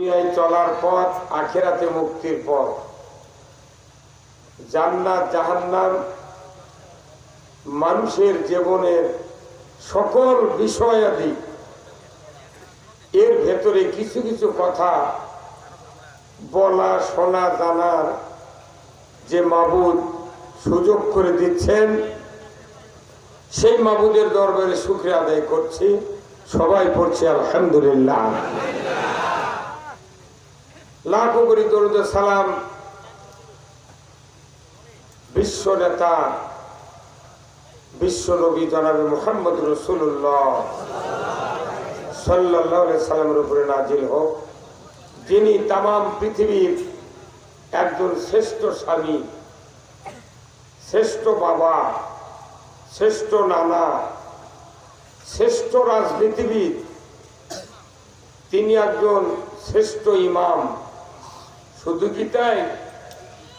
দুনিয়ায় চলার পথ, আখেরাতে মুক্তির পথ। জান্নাত, জাহান্নাম মানুষের জীবনের সকল বিষয়াদি। এর ভেতরে কিছু কিছু কথা বলা, শোনা, জানার যে মাবুদ সুযোগ করে দিচ্ছেন, সেই মাবুদের দরবারে শুক্রিয়া আদায় করছি। সবাই পড়ছে আলহামদুলিল্লাহ। লাখো করি দরুদ সালাম। বিশ্ব নেতা, বিশ্ব নবী জনাবে মোহাম্মদ রসুল্লাহ সাল্লাহ সাল্লামের উপরে নাজিল হোক, যিনি তাম পৃথিবীর একজন শ্রেষ্ঠ স্বামী, শ্রেষ্ঠ বাবা, শ্রেষ্ঠ নানা, শ্রেষ্ঠ রাজনীতিবিদ, তিনি একজন শ্রেষ্ঠ ইমাম। শুধু কি তাই?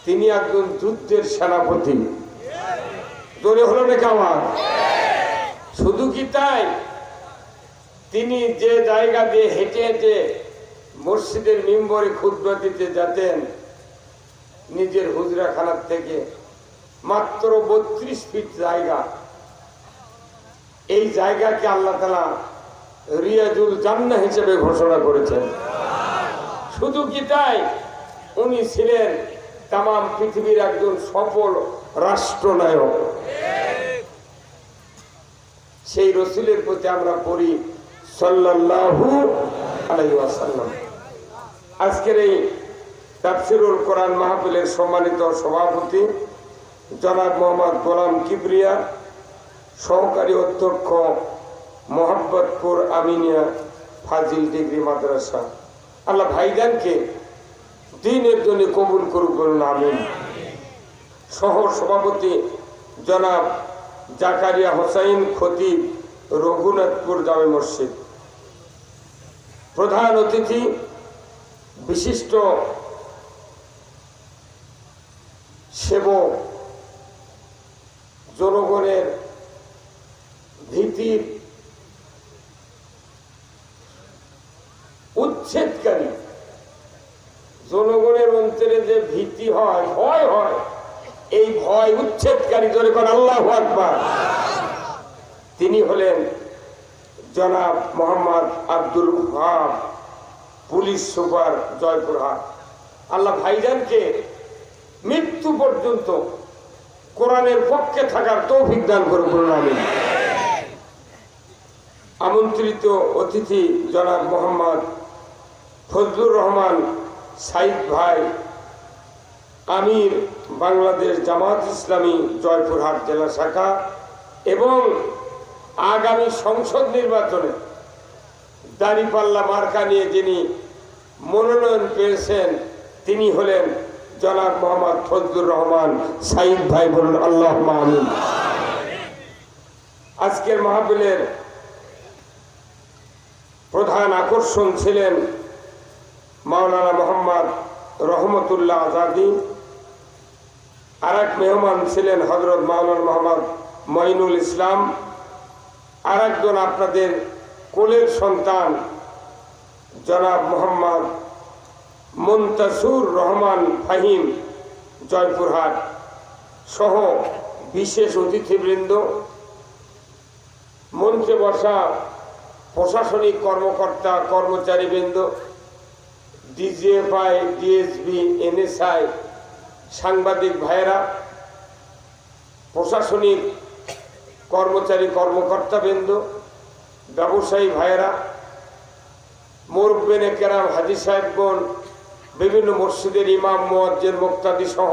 তিনি একজন যুদ্ধের সেনাপতি। জোরে হলো নাকি আমার? শুধু কি তাই? তিনি যে জায়গা দিয়ে হেঁটে হেঁটে মসজিদের মিম্বরে ক্ষুদ্র দিতে যেতেন, নিজের হুজরাখানার থেকে মাত্র বত্রিশ ফিট জায়গা। এই জায়গাকে আল্লাহ তালা রিয়াজুল জান্না হিসেবে ঘোষণা করেছেন। শুধু কি তাই? উনি ছিলেন তাম পৃথিবীর একজন সফল রাষ্ট্রনায়ক। সেই রসুলের প্রতি আমরা পড়ি সাল্লাহু আলাইসাল্লাম আজকের এই তাফসিরুল কোরআন মাহফিলের সম্মানিত সভাপতি জনাব মোহাম্মদ গোলাম কিবরিয়া, সহকারী অধ্যক্ষ মোহাম্মদপুর আমিনিয়া ফাজিল ডিগ্রি মাদ্রাসা। আল্লাহ ভাইজানকে দিনের জন্য কবুল করুক বলুন, আমিন। সহ সভাপতি জনাব জাকারিয়া হোসাইন খতিব রঘুনাথপুর জামে মসজিদ। প্রধান অতিথি, বিশিষ্ট সেবক, জনগণের ভীতির উচ্ছেদকারী জনগণের অন্তরে যে ভীতি হয়, ভয় হয়, এই ভয় উচ্ছেদকারী জোরে কর, আল্লাহ আকবার। তিনি হলেন জনাব মোহাম্মদ আব্দুল ওহাব পুলিশ সুপার জয়পুরহাট আল্লাহ ভাইজানকে মৃত্যু পর্যন্ত কোরআনের পক্ষে থাকার তৌফিক দান করে আমি আমন্ত্রিত অতিথি জনাব মোহাম্মদ ফজলুর রহমান সাইদ ভাই, আমির বাংলাদেশ জামাত ইসলামী জয়পুরহাট জেলা শাখা এবং আগামী সংসদ নির্বাচনে দাঁড়িপাল্লা মার্কা নিয়ে যিনি মনোনয়ন পেয়েছেন, তিনি হলেন জনাব মোহাম্মদ ফজলুর রহমান। সাইদ ভাই বলুন আল্লাহ মাহমুদ আজকের মাহফিলের প্রধান আকর্ষণ ছিলেন মাওলানা মোহাম্মদ রহমতুল্লাহ আজাদি আর এক মেহমান ছিলেন হজরত মাওলানা মোহাম্মদ মঈনুল ইসলাম। আর একজন আপনাদের কোলের সন্তান, জনাব মোহাম্মদ মুন্তাসুর রহমান ফাহিম জয়পুরহাট সহ বিশেষ অতিথিবৃন্দ, মঞ্চে বসা প্রশাসনিক কর্মকর্তা কর্মচারীবৃন্দ ডিজিএফআই ডিএসবি, এনএসআই সাংবাদিক ভাইয়েরা, প্রশাসনিক কর্মচারী কর্মকর্তাবৃন্দ, ব্যবসায়ী ভাইয়েরা মোরবেনে কেরাম হাজি সাহেবগণ বিভিন্ন মসজিদের ইমাম মোয়াজ্জের মুক্তাদি সহ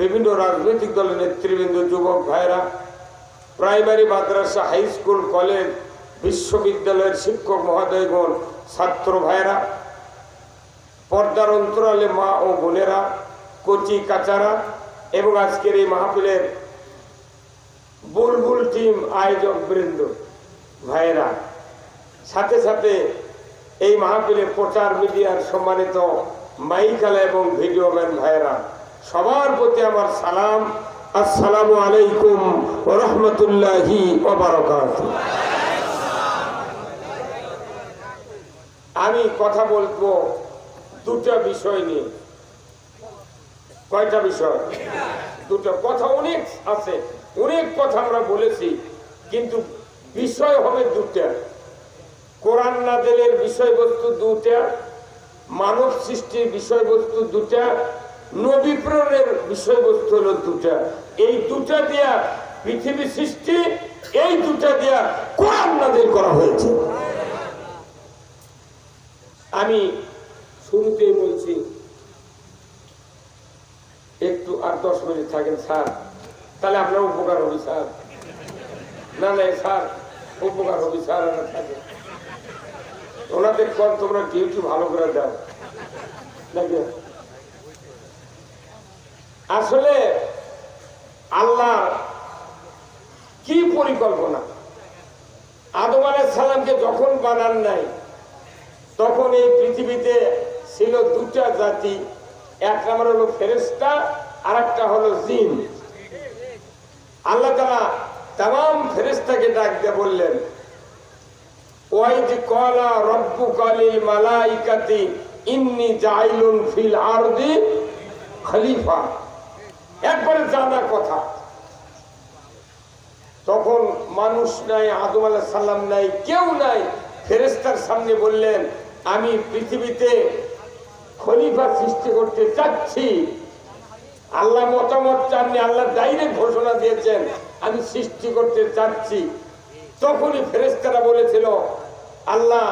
বিভিন্ন রাজনৈতিক দলের নেতৃবৃন্দ, যুবক ভাইয়েরা, প্রাইমারি মাদ্রাসা, হাই স্কুল, কলেজ, বিশ্ববিদ্যালয়ের শিক্ষক মহোদয়গণ ছাত্র ভাইয়েরা পর্দার অন্তরালে মা ও বোনেরা, কচি কাচারা এবং আজকের এই মাহফিলের বুলবুল টিম আয়োজক বৃন্দ, ভাইয়েরা, সাথে সাথে এই মাহফিলে প্রচার মিডিয়ার সম্মানিত মাইকালা এবং ভিডিও ম্যান ভাইয়েরা, সবার প্রতি আমার সালাম। আসসালামু আলাইকুম রহমতুল্লাহি আমি কথা বলব দুটা বিষয় নিয়ে। কয়টা বিষয়? দুটো কথা অনেক আছে, অনেক কথা আমরা বলেছি, কিন্তু বিষয় হবে দুটা। কোরআন নাজেলের বিষয়বস্তু দুটা, মানব সৃষ্টির বিষয়বস্তু দুটা, নবী প্রেরণের বিষয়বস্তু হলো দুটা। এই দুটা দিয়া পৃথিবী সৃষ্টি, এই দুটা দিয়া কোরআন নাজিল করা হয়েছে। আমি শুরুতেই বলছি, একটু আর দশ মিনিট থাকেন, স্যার। তাহলে আপনার উপকার হবে, স্যার। না না, স্যার, উপকার হবে, স্যার থাকে। ওনাদের কম তোমরা ডিউটি ভালো করে দাও। আসলে আল্লাহ কি পরিকল্পনা? আদম সালামকে যখন বানান নাই, তখন এই পৃথিবীতে ছিল দুটা জাতি। এক নম্বর হলো ফেরেস্তা আর একটা হলো জিন। আল্লাহ তালা তাম ফেরেস্তাকে ডাক দিয়ে বললেন মালাইকাতি ফিল আরদি খলিফা। একবারে জানা কথা। তখন মানুষ নাই সাল্লাম নাই, কেউ নাই ফেরেস্তার সামনে বললেন, আমি পৃথিবীতে খলিফা সৃষ্টি করতে চাচ্ছি। আল্লাহ মতামত চাননি, আল্লাহ ডাইরেক্ট ঘোষণা দিয়েছেন, আমি সৃষ্টি করতে চাচ্ছি। তখনই ফেরেস্তারা বলেছিল, আল্লাহ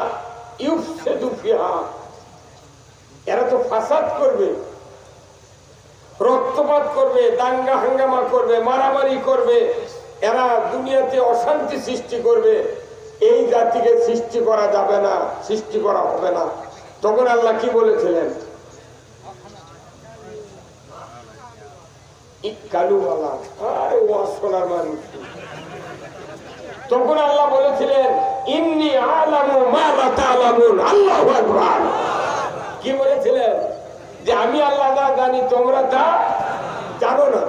এরা তো ফাসাদ করবে, রক্তপাত করবে, দাঙ্গা হাঙ্গামা করবে, মারামারি করবে, এরা দুনিয়াতে অশান্তি সৃষ্টি করবে। এই জাতিকে সৃষ্টি করা যাবে না, সৃষ্টি করা হবে না। তখন আল্লাহ কি বলেছিলেন? তখন আল্লাহ বলেছিলেন তা'লামুন, আল্লাহু কি বলেছিলেন? যে আমি আল্লাহ যা জানি, তোমরা তা জানো না।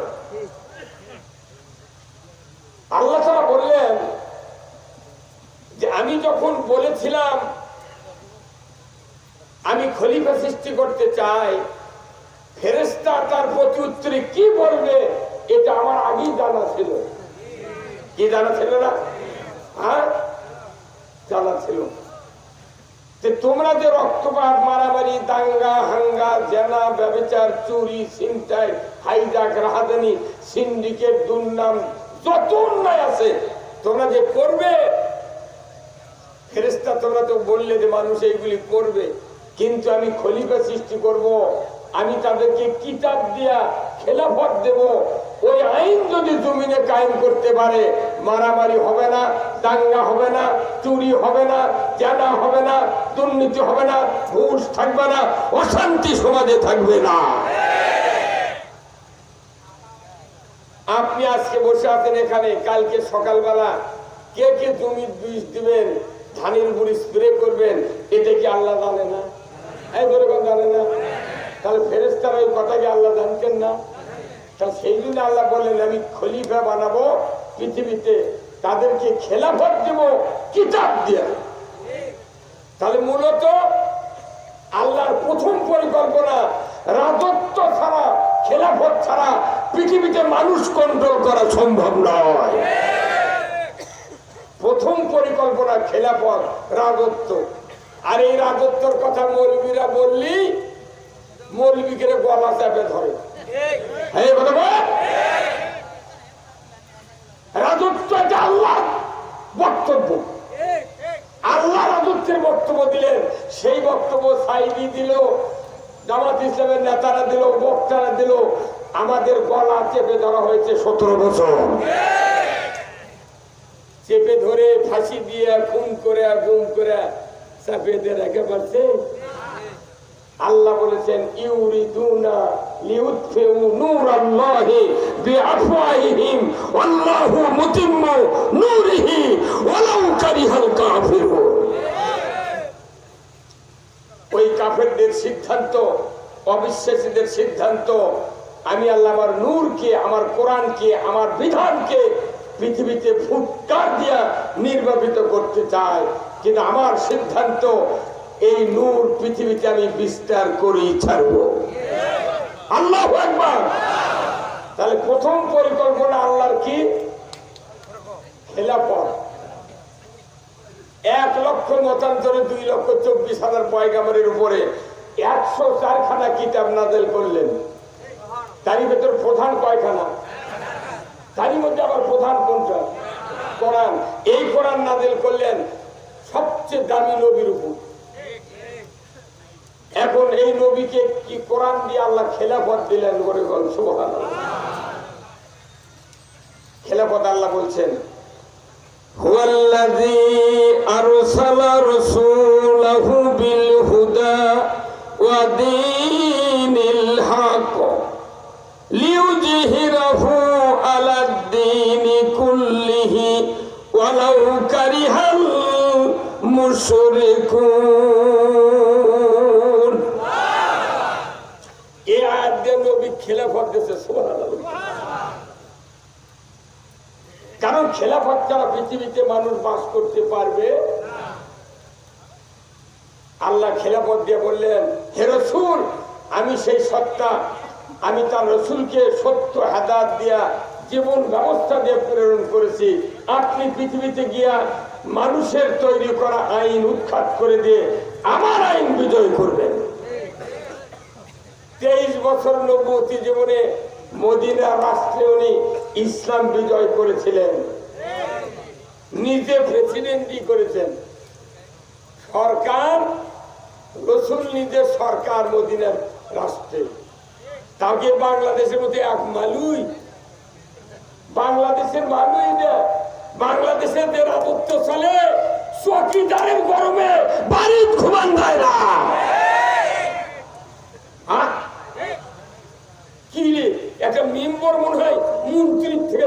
আল্লাহ তারা বললেন যে আমি যখন বলেছিলাম আমি খলিফা সৃষ্টি করতে চাই। ফেরেস্তা তার প্রতি উত্তরে কি বলবে, এটা আমার আগেই জানা ছিল। কি জানা ছিল না? আর জানা ছিল। যে তোমরা যে রক্তপাত, মারামারি, দাঙ্গা, হাঙ্গা, জেনা, ব্যবচার, চুরি, ছিনতাই, হাইজাক, রাহাদানি, সিন্ডিকেট, দুর্নাম যত অন্যায় আছে, তোমরা যে করবে ফেরেস্তা তোমরা তো বললে যে মানুষ এইগুলি করবে। কিন্তু আমি খলিফা সৃষ্টি করব। আমি তাদেরকে কিতাব দিয়া খেলাফত দেব। ওই আইন যদি জমিনে কায়েম করতে পারে, মারামারি হবে না, দাঙ্গা হবে না, চুরি হবে না, জানা হবে না, দুর্নীতি হবে না, ঘুষ থাকবে না, অশান্তি সমাজে থাকবে না। আপনি আজকে বসে আছেন এখানে, কালকে সকালবেলা। কে কে জমির বিষ দিবেন? ধানের উপর স্প্রে করবেন? এটা কি আল্লাহ জানে না? এই ধরে জানে না। তাহলে ফেরেস্তার ওই কথা কি আল্লাহ জানতেন না। তাহলে সেই জন্য আল্লাহ বললেন, আমি খলিফা বানাবো, পৃথিবীতে তাদেরকে খেলাফত দেব, কিতাব দিয়ে। তাহলে মূলত আল্লাহর প্রথম পরিকল্পনা রাজত্ব ছাড়া, খেলাফত ছাড়া পৃথিবীতে মানুষ কন্ট্রোল করা সম্ভব নয়। প্রথম পরিকল্পনা খেলাফত, রাজত্ব। আর এই রাজত্বর কথা মৌলবীরা বললি, মৌলবীকে গলা চাপে ধরে। বল। রাজত্ব এটা আল্লাহ বক্তব্য। আল্লাহ রাজত্বের বক্তব্য দিলেন। সেই বক্তব্য সাইদি দিল, জামাত ইসলামের নেতারা দিল, বক্তারা দিল। আমাদের গলা চেপে ধরা হয়েছে সতেরো বছর। চেপে ধরে ফাঁসি দিয়ে খুন করে, গুম করে আল্লাহ বলেছেন, ইউরিদুনা লিউতফিউ সিদ্ধান্ত, অবিশ্বাসীদের সিদ্ধান্ত, আমি আল্লাহ আমার নূরকে, আমার কোরআনকে, আমার বিধানকে পৃথিবীতে ফুটকার দিয়া নির্বাপিত করতে চাই। কিন্তু আমার সিদ্ধান্ত, এই নূর পৃথিবীতে আমি বিস্তার করেই ছাড়বো। আল্লাহ একবার তাহলে প্রথম পরিকল্পনা আল্লাহর কি? এক লক্ষ মতান্তরে দুই লক্ষ চব্বিশ হাজার পয়গামের উপরে একশো চারখানা কিতাব নাজেল করলেন। তারই ভেতর প্রধান কয়খানা? তারই মধ্যে আবার প্রধান কোনটা? কোরআন। এই কোরআন নাজেল করলেন সবচেয়ে দামি নবীর উপর। এখন এই নবীকে কি কোরআন দিয়ে আল্লাহ খেলাফত দিলেন করে সুবহান খেলাফত আল্লাহ বলছেন, হুয়াল্লাযী আরসালা রাসূলাহু বিল হুদা কারণ খেলাফত ছাড়া পৃথিবীতে মানুষ বাস করতে পারবে? আল্লাহ খেলাফত দিয়ে বললেন, হে রসুল, আমি সেই সত্তা, আমি তার রসুলকে সত্য হাদাত দিয়া জীবন ব্যবস্থা দিয়ে প্রেরণ করেছি। আপনি পৃথিবীতে গিয়া মানুষের তৈরি করা আইন উৎখাত করে দিয়ে আমার আইন বিজয় করবেন। তেইশ বছর নবতী জীবনে মদিনা রাষ্ট্রে উনি ইসলাম বিজয় করেছিলেন। নিজে প্রেসিডেন্টই করেছেন। সরকার, রসুল নিজের সরকার মদিনার রাষ্ট্রে। তাকে বাংলাদেশের মধ্যে এক মালুই। বাংলাদেশের মানুষ বাংলাদেশের যে রাজত্ব চলে, চকিদারের গরমে বাড়ির ঘুমান যায় না। হ্যাঁ? মেম্বর মনে হয় মন্ত্রীর থেকে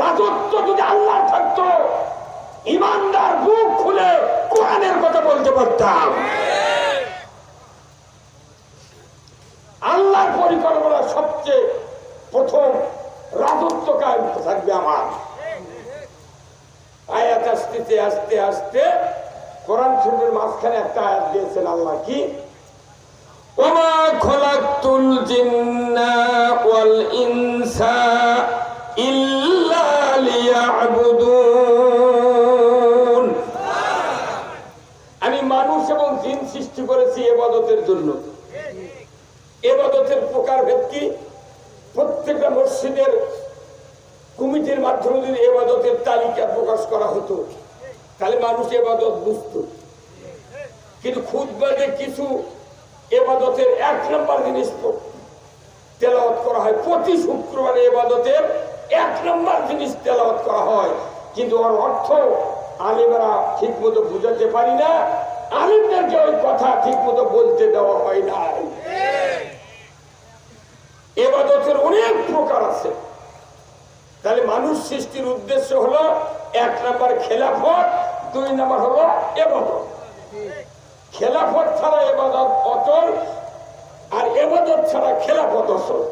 রাজত্ব যদি আল্লাহ থাকতো, ইমানদার বুক খুলে কোরআনের কথা বলতে পারতাম আল্লাহর পরিকল্পনা সবচেয়ে প্রথম রাজত্ব কায়েম থাকবে আমার আয়াত আসতে আস্তে আস্তে কোরআন শরীফের মাঝখানে একটা আয়াত দিয়েছেন আল্লাহ কি ওমা খলাকতুল জিন্না ওয়াল ইনসা ইল্লা লিয়াবুদুন আমি মানুষ এবং জিন সৃষ্টি করেছি এবাদতের জন্য এবাদতের প্রকারভেদ কি প্রত্যেকটা মসজিদের কমিটির মাধ্যমে যদি এবাদতের তালিকা প্রকাশ করা হতো তাহলে মানুষ এবাদত বুঝত কিন্তু খুদবাদে কিছু এবাদতের এক নম্বর জিনিস তেলাওয়াত করা হয়। প্রতি শুক্রবারে এবাদতের এক নম্বর জিনিস তেলাওয়াত করা হয়। কিন্তু ওর অর্থ আলিমরা ঠিক মতো বুঝাতে পারি না। আলিমদেরকে ওই কথা ঠিক মতো বলতে দেওয়া হয় না এবাদতের অনেক প্রকার আছে। তাহলে মানুষ সৃষ্টির উদ্দেশ্য হলো এক নাম্বার খেলাফত, দুই নাম্বার হলো এবাদত। খেলাফত ছাড়া এবাদত অচল, আর এবাদত ছাড়া খেলাফত অচল।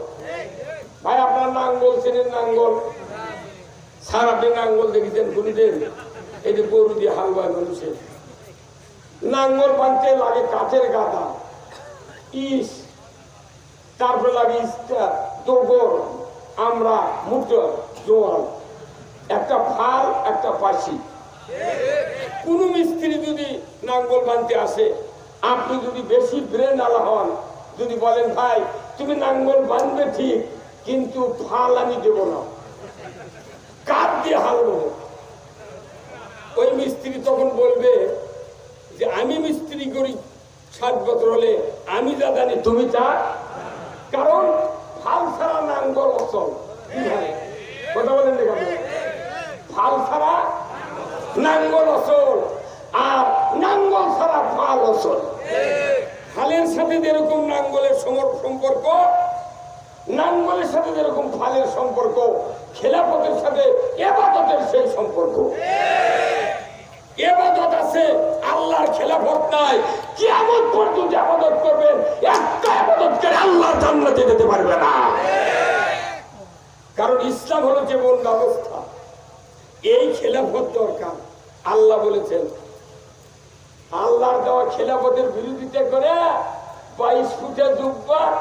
ভাই, আপনার নাঙ্গল চেনেন নাঙ্গল। স্যার আপনি নাঙ্গল দেখেছেন কোনদিন এই যে গরু দিয়ে হাল বায় মানুষের। নাঙ্গল বানতে লাগে কাঠের গাদা। ইস, তারপরে লাগে দোগর, আমরা মুটো জোয়াল। একটা ফাল, একটা পাশি। কোন মিস্ত্রি যদি নাঙ্গল বানতে আসে, আপনি যদি বেশি ব্রেন আলা হন, যদি বলেন, ভাই, তুমি নাঙ্গল বানবে ঠিক কিন্তু ফাল আমি দেব না। কাঠ দিয়ে হালবো ওই মিস্ত্রি তখন বলবে যে, আমি মিস্ত্রি করি ষাট বছর হলে, আমি যা জানি তুমি তা কারণ ফাল ছাড়া নাঙ্গল অচল। কথা বলেন ফাল ছাড়া নাঙ্গল অচল। আর নাঙ্গল ছাড়া ফাল অচল। ফালের সাথে যেরকম নাঙ্গলের সম্পর্ক নাঙ্গলের সাথে যেরকম ফালের সম্পর্ক, খেলাপথের সাথে এবাদতের সেই সম্পর্ক। এবাদত আছে, আল্লাহর খেলাফত নাই। কেমন পর্যন্ত আবাদত করবেন, একটা আবাদত করে আল্লাহ জান্নাতে যেতে পারবে না। কারণ ইসলাম হলো জীবন ব্যবস্থা। এই খেলাফত দরকার। আল্লাহ বলেছেন, আল্লাহর দেওয়া খেলাফতের বিরোধিতা করে বাইশ ফুটে দুব্বা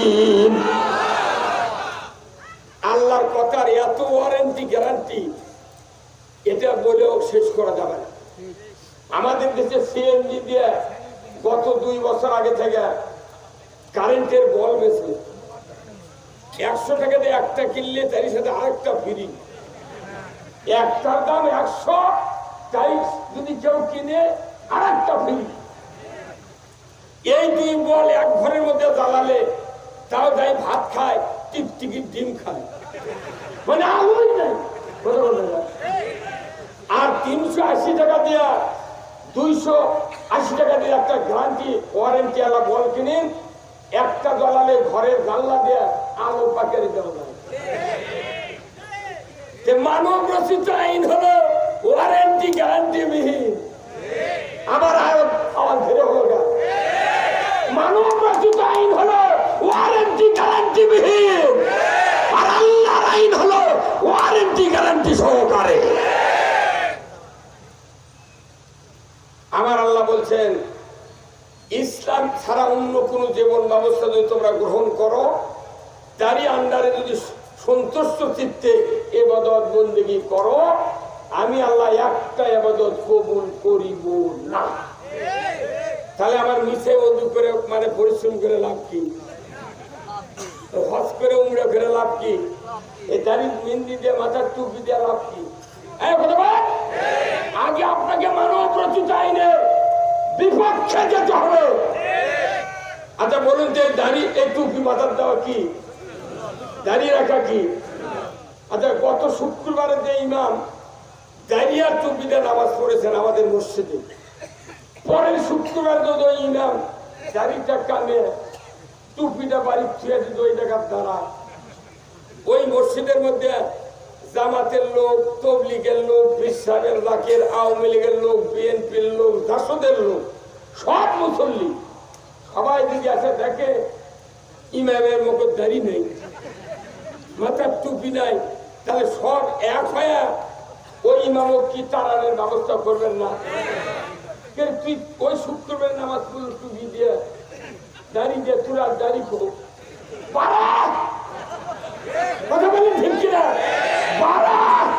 আল্লাহর কথার এত ওয়ারেন্টি গ্যারান্টি এটা বলেও শেষ করা যাবে না। আমাদের দেশে সিএনজি দিয়ে গত দুই বছর আগে থেকে কারেন্টের বল বেশি। একশো টাকা দিয়ে একটা কিনলে তারই সাথে আরেকটা ফ্রি একটার দাম একশো, তাই যদি কেউ কিনে আরেকটা ফ্রি এই দুই বল এক ঘরের মধ্যে জ্বালালে তাও যাই ভাত খায় টিপ টিকিট ডিম খায়। মানে। আর তিনশো আশি টাকা দিয়া, দুইশো আশি টাকা দিয়ে একটা গ্যারান্টি ওয়ারেন্টি আলা বল কিনে, একটা জ্বালালে ঘরের জানলা দিয়ে আলো পাকের দেওয়া যায় মানব রচিত আইন হলো ওয়ারেন্টি গ্যারান্টি বিহীন। আবার আয়ত ধীরে হলো মানব রচিত আইন হলো ওয়ারেন্টি গ্যারান্টি বিহীন। আইন হলো ওয়ারেন্টি গ্যারান্টি সহকারে। আমার আল্লাহ বলছেন, ইসলাম ছাড়া অন্য কোনো জীবন ব্যবস্থা যদি তোমরা গ্রহণ করো, তারই আন্ডারে যদি সন্তুষ্ট চিত্তে এবাদত বন্দেগি করো, আমি আল্লাহ একটা এবাদত কবুল করিব না। তাহলে আমার মিশে অদু করে মানে পরিশ্রম করে লাভ কি? হজ করে উমরা করে লাভ কি? এই দাড়ি মেহেন্দি হবে। আচ্ছা যে দাড়ি, এই টুপি মাথার দেওয়া আচ্ছা নামাজ পড়েছেন আমাদের মসজিদে, পরের শুক্রবার যদি ইমাম দাড়িটা কানে, টুপিটা বাড়ি ছুঁয়ে দিত, ওই দ্বারা ওই মসজিদের মধ্যে জামাতের লোক, তবলিগের লোক বিশ্বাসের লাখের আওয়ামী লীগের লোক, বিএনপির লোক জাসদের লোক, সব মুসল্লি। সবাই যদি আসে দেখে, ইমামের দাড়ি নেই মাথার টুপি নাই, তাহলে সব এক হয়ে ওই ইমামক কি তারানের ব্যবস্থা করবেন না? তুই ওই শুক্রবার নামাজ পড়ল টুপি দিয়ে দাড়ি দিয়ে তোরা দাড়ি করো বাড়া! কথা বলেন ঠিক কিনা? বারাত!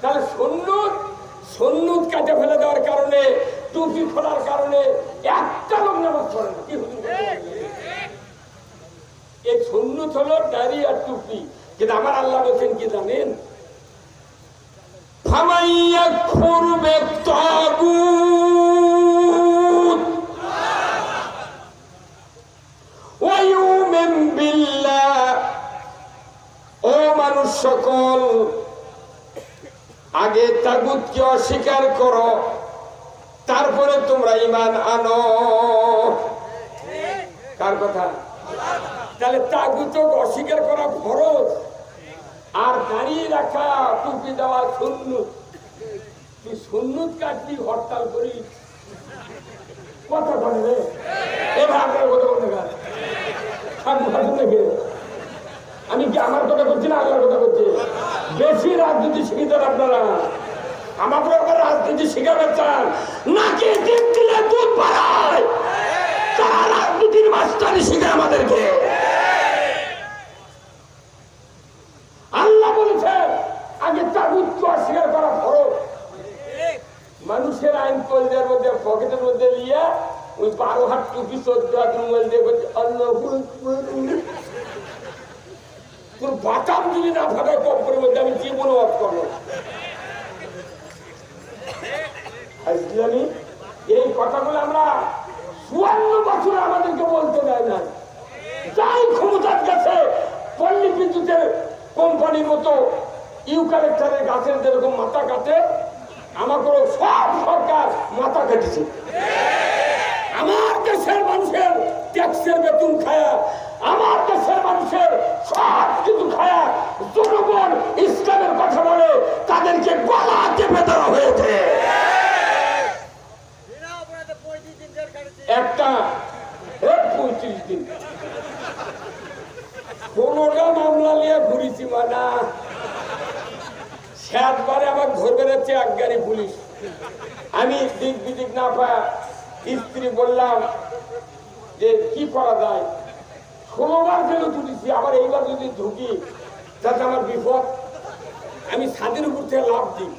তাহলে সন্ন্যত সন্ন্যত কাটে ফেলে দেওয়ার কারণে, টুপি খোলার কারণে একটা লোক নামাজ পড়ে না। কি এই সন্ন্যত হলো ডায়রি আর টুপি। কিন্তু আমার আল্লাহ বলছেন কি জানেন? ফামাইয়া খুরবে তাগুত। ও মানুষ সকল, আগে তাগুতকে অস্বীকার করো, তারপরে তোমরা ইমান আনো। কার কথা? তাহলে তাগুত অস্বীকার করা ফরজ। আর দাঁড়িয়ে রাখা, টুপি দেওয়া শূন্য তুই শূন্য কাটলি হরতাল করিস। কথা বলবে এভাবে কথা বলতে আমি কি আমার কথা করছি না আল্লাহর কথা করছি বেশি রাজনীতি শিখিতেন আপনারা। আমাদের আবার রাজনীতি শিখাবে চান নাকি দিন দিলে দুধ বাড়ায় তারা রাজনীতির মাস্টারি শিখে আমাদেরকে আল্লাহ বলেছেন আগে তাগুতকে অস্বীকার করা ফরজ মানুষের আইন কলজার মধ্যে পকেটের মধ্যে নিয়ে ওই বারো হাত টুপি চোদ্দ হাত রুমাল দিয়ে বলছে আল্লাহ তোর বাতাম যদি না ফাটায় কম্পের মধ্যে আমি জীবন অফ করব এই কথাগুলো আমরা চুয়ান্ন বছর আমাদেরকে বলতে দেয় না যাই ক্ষমতার কাছে, পল্লী বিদ্যুতের কোম্পানির মতো ইউকালেক্টারের গাছের যেরকম মাথা কাটে আমার কোনো সব সরকার মাথা কেটেছে। আমার দেশের মানুষের ট্যাক্সের বেতন খায়া মানুষের সব কিছু খায়া জনগণ ইসলামের কথা বলে তাদেরকে গলা চেপে দেওয়া হয়েছে। একটা পঁয়ত্রিশ দিন। পনেরোটা মামলা নিয়ে ঘুরেছি মানা। সাতবারে আমার ধরবে যাচ্ছে এক গাড়ি পুলিশ। আমি দিক বিদিক না পায় স্ত্রী বললাম যে কি করা যায়? ষোলোবার ফেল তুলেছি আবার এইবার যদি ঢুকি যাতে আমার বিপদ। আমি ছাদের উপর থেকে লাভ দিই।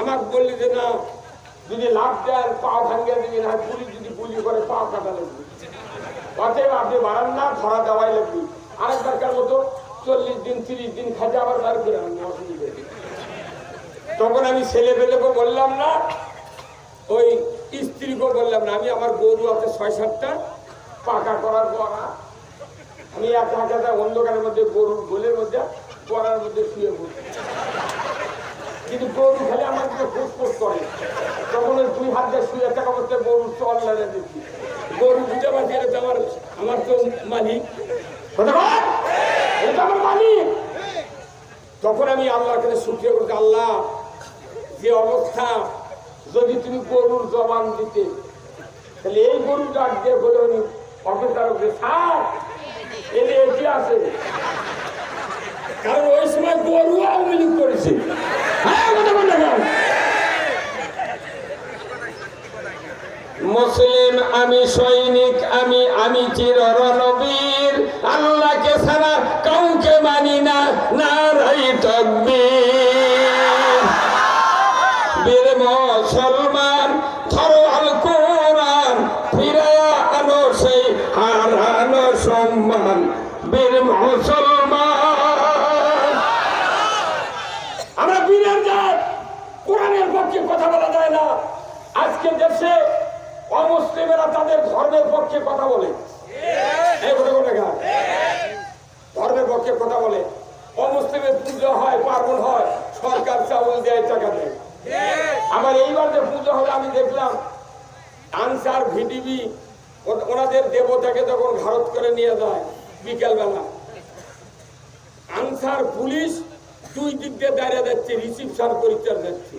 আমাকে বললি যে, না, যদি লাভ দেন পা ভাঙ্গে দিবি না পুলিশ যদি গুলি করে, পা কাটা লাগবে। অতএব আপনি বাড়ান না ধরা দেওয়াই লাগবে। আরেকবারকার মতো চল্লিশ দিন, তিরিশ দিন খাজা আবার বার করে অসুবিধা তখন আমি ছেলে পেলেকে বললাম, না, ওই স্ত্রীকে বললাম না, আমি আমার গরু আছে ছয় সাতটা, পাকা করার পরা আমি এক হাজার অন্ধকারের মধ্যে গরুর গোলের মধ্যে পড়ার মধ্যে শুয়ে পড়ি। কিন্তু গরু খেলে আমার দিকে ফুসফুস করে। তখন ওই দুই হাত দিয়ে শুয়ে থাকা করতে গরু চল লাগে দেখি গরু বুঝে এটা তো আমার আমার তো মালিক। আমার মালিক। তখন আমি আল্লাহর কাছে শুক্রিয়া করছি আল্লাহ যে অবস্থা যদি তুমি গরুর জবান দিতে তাহলে এই গরু ডাক দিয়ে বলে হ্যাঁ? মুসলিম, আমি সৈনিক, আমি আমি চির রণবীর। আল্লাহকে ছাড়া কাউকে মানি না নারাই তকবীর। অমুসলিমেরা তাদের ধর্মের পক্ষে কথা বলে। ধর্মের পক্ষে কথা বলে। অমুসলিমের পুজো হয় পার্বণ হয় সরকার চাউল দেয় টাকা দেয়। আমার এইবার যে পুজো হলো আমি দেখলাম আনসার ভিডিবি ওনাদের দেবতাকে তখন ভারত করে নিয়ে যায় বিকেলবেলা আনসার পুলিশ দুই দিক দিয়ে দাঁড়িয়ে যাচ্ছে রিসিপশন পরিচয় যাচ্ছে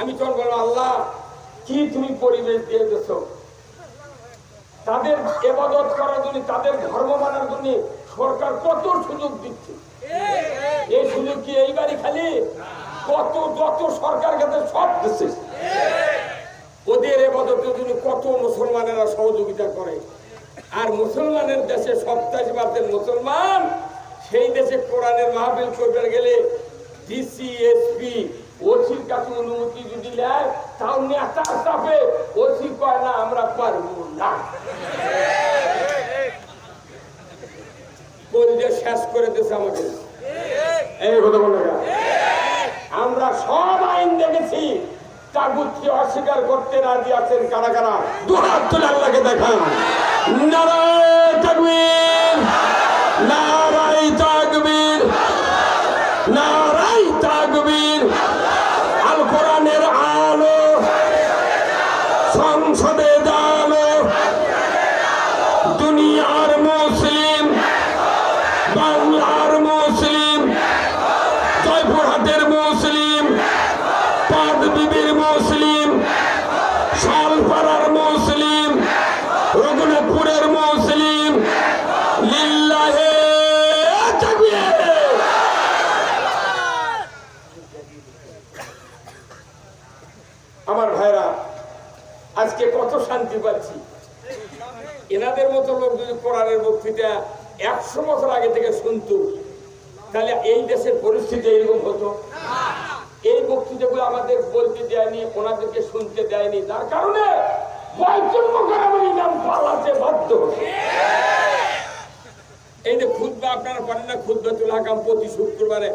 আমি তখন বললাম আল্লাহ কি তুমি পরিবেশ দিয়ে গেছ তাদের এবাদত করার জন্য তাদের ধর্ম মানার জন্য সরকার কত সুযোগ দিচ্ছে? এই সুযোগ কি এইবারই খালি? কত যত সরকার কাছে সব দিচ্ছে। ওদের এবাদতের জন্য কত মুসলমানেরা সহযোগিতা করে। আর মুসলমানের দেশে সপ্তাহবাদের মুসলমান সেই দেশে কোরআনের মাহফিল করতে গেলে ডিসি এসপি ওসির কাছে অনুমতি যদি নেয়, তাও ওসি কয়, না, আমরা পারব না। শেষ করে দিয়েছে আমাকে এই কথা বলে আমরা সব আইন দেখেছি। তাগুতকে অস্বীকার করতে রাজি আছেন কারা কারা? দুহাত তুলে আল্লাহকে দেখান। নারায় নারায় তাকবীর নারায় তাকবীর আল কোরআনের আলো সংসদে জালো দুনিয়ার মুসলিম বাংলার মুসলিম জয়পুরহাটের মুসলিম পাদবিবির মুসলিম শালপাড়ার মুসলিম রঘুনাথপুরের মুসলিম লিল্লাহে তাকবীর আমার ভাইরা আজকে শান্তি পাচ্ছি। এনাদের মতো লোক যদি কোরআনের বক্তৃতা একশো বছর আগে থেকে শুনতো, তাহলে এই দেশের পরিস্থিতি এরকম হতো। এই বক্তৃতাগুলো আমাদের বলতে দেয়নি, ওনাদেরকে শুনতে দেয়নি। যার কারণে এই যে আপনারা পারেন না প্রতি শুক্রবারে।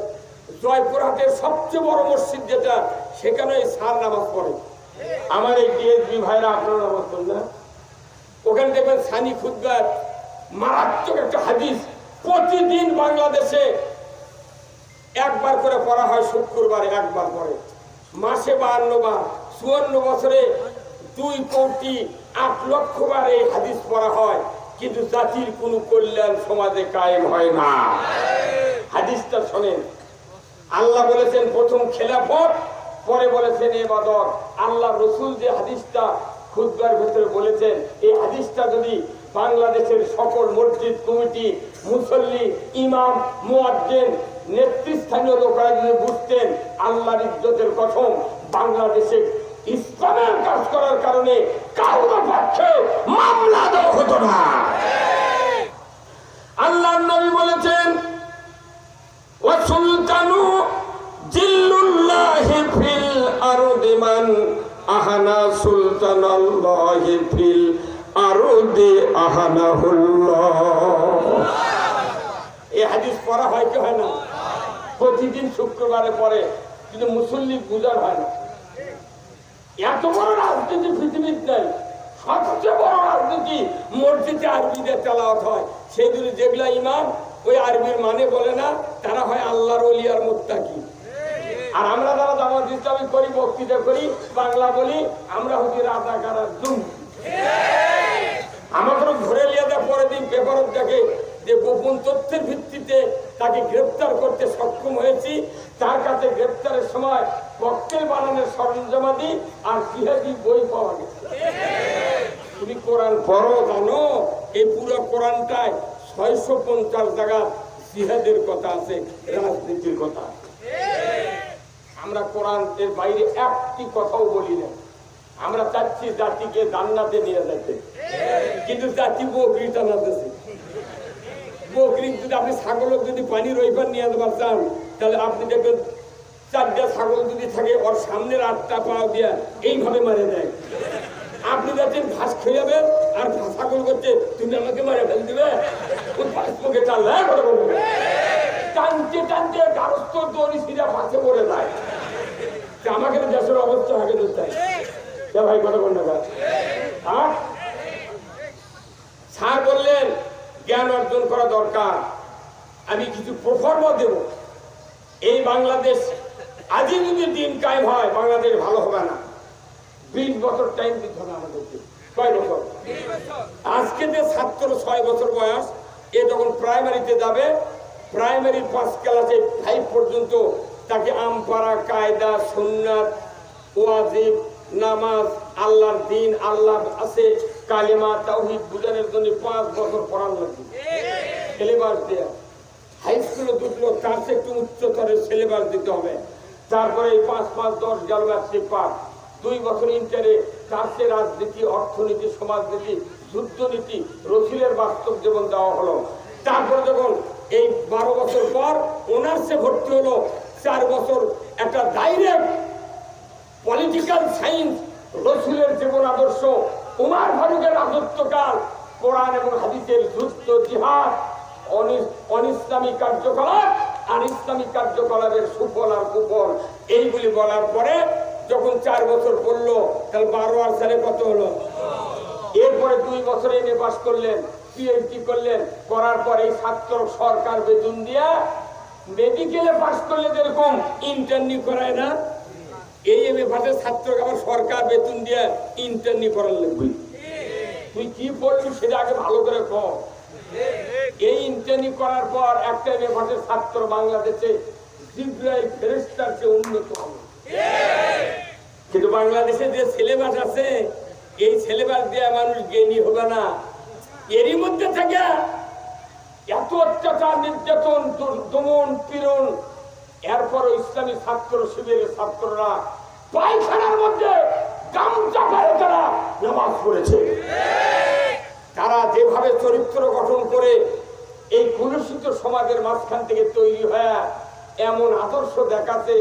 সবচেয়ে বড় মসজিদ যেটা, সেখানে সার নামাজ পড়ে। আমার এই ডিএসবি ভাইরা আপনারা পড়েন না? ওখানে দেখবেন সানি খুদ্বার মারাত্মক একটা হাদিস প্রতিদিন বাংলাদেশে একবার করে পড়া হয় শুক্রবার, একবার করে মাসে বাহান্ন বার, চুয়ান্ন বছরে দুই কোটি আট লক্ষ বার এই হাদিস পড়া হয়, কিন্তু জাতির কোনো কল্যাণ সমাজে কায়েম হয় না। হাদিসটা শোনেন। আল্লাহ বলেছেন, প্রথম খেলাফত পরে বলেছেন, এ বাদর, আল্লাহ রসুল যে হাদিসটা খুদ্বার ভেতরে বলেছেন, এই হাদিসটা যদি বাংলাদেশের সকল মসজিদ, কমিটি, মুসল্লি, ইমাম, মুয়াজ্জেন, নেতৃস্থানীয় লোকরা যদি বুঝতেন, আল্লাহর ইজ্জতের কথম বাংলাদেশে ইসলামের কাজ করার কারণে কারোর পক্ষে মামলা দেওয়া হতো না। আল্লাহ নবী বলেছেন ও সুলতানু আহানা হাদিস পড়া হয় না? প্রতিদিন শুক্রবারে পড়ে, কিন্তু মুসল্লি পূজার হয় না। এত বড় রাজনীতি পৃথিবীর নেই সবচেয়ে বড় রাজনীতি মসজিদে আরবিদের তেলাওয়াত হয়। সেই যেগুলা ইমাম, ওই আরবির মানে বলে না, তারা হয় আল্লাহর অলিয়ার মোত্তাকিম আর আমরা যারা জামাত ইসলামী করি, বক্তৃতা করি, বাংলা বলি, আমরা হচ্ছি রাজাকার জুম আমাকে ধরে নিয়ে দেয় পরের দিন পেপারত দেখে যে গোপন তথ্যের ভিত্তিতে তাকে গ্রেপ্তার করতে সক্ষম হয়েছি, তার কাছে গ্রেপ্তারের সময় ককটেল বানানোর সরঞ্জামাদি আর জিহাদি বই পাওয়া গেছে তুমি কোরআন পড়ো, জানো, এই পুরো কোরআনটায় ছয়শো পঞ্চাশ জায়গা জিহাদের কথা আছে, রাজনীতির কথা আছে। আমরা কোরআন এর বাইরে একটি কথাও বলি না। আমরা চাচ্ছি জাতিকে জান্নাতে নিয়ে যেতে কিন্তু জাতি বকরি টানাতেছে বকরি যদি আপনি ছাগল যদি পানি ওই পার নিয়ে যেতে চান তাহলে আপনি দেখবেন চারটা ছাগল যদি থাকে, ওর সামনের আটটা পা দিয়া এইভাবে মারে দেয়। আপনি যাচ্ছেন ঘাস খেয়ে যাবেন আর ছাগল করছে, তুমি আমাকে মারে ফেল দিবে? ওই পাঁচপোকে টানলে টানতে টানতে গারস্থ দড়ি সিরা পাশে পড়ে যায়। আমাকে দেশের অবস্থা আগে হয়। কে ভাই কথা বল না হ্যাঁ স্যার বললেন জ্ঞান অর্জন করা দরকার। আমি কিছু প্রফর্ম দেব। এই বাংলাদেশ আজই যদি দিন কায়েম হয় বাংলাদেশ ভালো হবে না। বিশ বছর টাইম দিতে হবে আমাদেরকে। কয় বছর? আজকে যে ছাত্র ছয় বছর বয়স এ যখন প্রাইমারিতে যাবে প্রাইমারি পাঁচ ক্লাসে ফাইভ পর্যন্ত তাকে আমপারা কায়দা, সুন্নাত, ওয়াজিব, নামাজ, আল্লাহর দিন, আল্লাহ আছে, কালিমা, তাওহিদ বুঝানোর জন্য পাঁচ বছর পড়ান লাগবে। সিলেবাস দেয়া। হাই স্কুলে ঢুকলো তার একটু উচ্চতরের সিলেবাস দিতে হবে। তারপরে এই পাঁচ পাঁচ দশ গেল ম্যাট্রিক পাস দুই বছর ইন্টারে তার রাজনীতি, অর্থনীতি, সমাজনীতি, যুদ্ধনীতি, রসিলের বাস্তব জীবন দেওয়া হলো। তারপরে যখন এই বারো বছর পর অনার্সে ভর্তি হলো চার বছর একটা ডাইরেক্ট পলিটিক্যাল সায়েন্স রসুলের জীবন আদর্শ, উমার ফারুকের রাজত্বকাল, কোরআন এবং হাদিসের যুদ্ধ জিহাদ অনি- অনিসলামী কার্যকলাপ আর ইসলামী কার্যকলাপের সুফল আর কুফল। এইগুলি বলার পরে যখন চার বছর পড়ল, তাহলে বারো আর সালে কত হলো? এরপরে দুই বছর এম এ পাস করলেন পিএইচডি করলেন, করার পরে এই ছাত্র সরকার বেতন দিয়া মেডিকেলে পাস করলে যেরকম ইন্টার্নি করায় না, এই এম এ পাসের ছাত্রকে আবার সরকার বেতন দিয়ে ইন্টার্নি করার লাগবে। তুই কি পড়লি সেটা আগে ভালো করে কর এই ইন্টার্নি করার পর একটা এম এ পাসের ছাত্র বাংলাদেশে জিব্রাইল ফেরেস্তার চেয়ে উন্নত হবে। কিন্তু বাংলাদেশে যে সিলেবাস আছে, এই সিলেবাস দিয়ে মানুষ জ্ঞানী হবে না। এরই মধ্যে থেকে এত অত্যাচার, নির্যাতন দমন, পীড়ন। এরপর ইসলামী ছাত্র শিবিরের ছাত্ররা পায়খানার মধ্যে গামছা পায়ে তারা নামাজ পড়েছে। তারা যেভাবে চরিত্র গঠন করে এই কলুষিত সমাজের মাঝখান থেকে তৈরি হয়ে এমন আদর্শ দেখাতে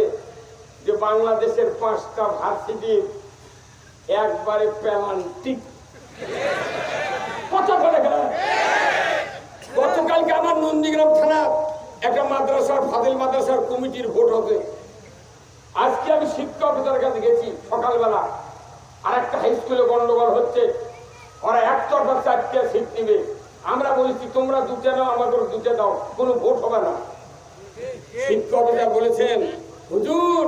যে বাংলাদেশের পাঁচটা ভার্সিটির একবারে প্যালান্টিক। কথা বলে গেল নন্দীগ্রাম থানা একটা মাদ্রাসার ফাদিল মাদ্রাসার কমিটির ভোট হবে। আজকে আমি শিক্ষা অফিসারের কাছে গেছি সকালবেলা। আর একটা হাই স্কুলে গন্ডগোল হচ্ছে। ওরা একতরফা চারটে সিট নিবে। আমরা বলেছি, তোমরা দুটো নাও, আমাদের দুটো দাও। কোনো ভোট হবে না। শিক্ষা অফিসার বলেছেন, হুজুর